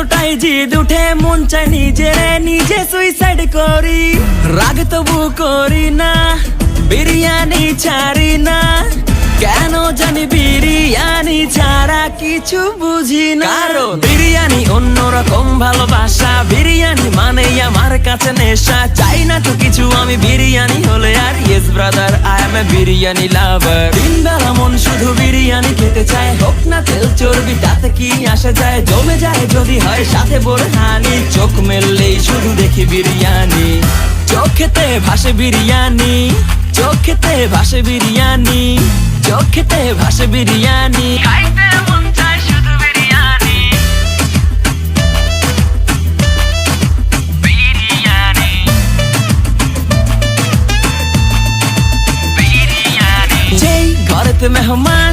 এতটাই জিদ উঠে মন চায় নিজে নিজে সুইসাইড করি। রাগ তবু করি না বিরিয়ানি ছাড়ি না। কেন জানি বিরিয়ানি ছাড়া কিছু বুঝি না। কারণ? বিরিয়ানি অন্যরকম ভালোবাসা বিরিয়ানি মানে আমার কাছে নেশা। চাই না তো কিছু আমি বিরিয়ানি হলে আর yes brother I am a biryani lover দিন বেলা মন শুধু বিরিয়ানি খেতে চায় হোক না তেল চর্বি তাতে কি আসে যায়? জমে যায় যদি হয় সাথে বোরহানি। চোখ মেললেই শুধু দেখি বিরিয়ানি। চোখেতে ভাসে বিরিয়ানি। চোখেতে ভাসে বিরিয়ানি। চোখেতে ভাসে বিরিয়ানি। খাইতে মন চায় শুধু বিরিয়ানি। বিরিয়ানি। বিরিয়ানি। যেই ঘরেতে মেহমান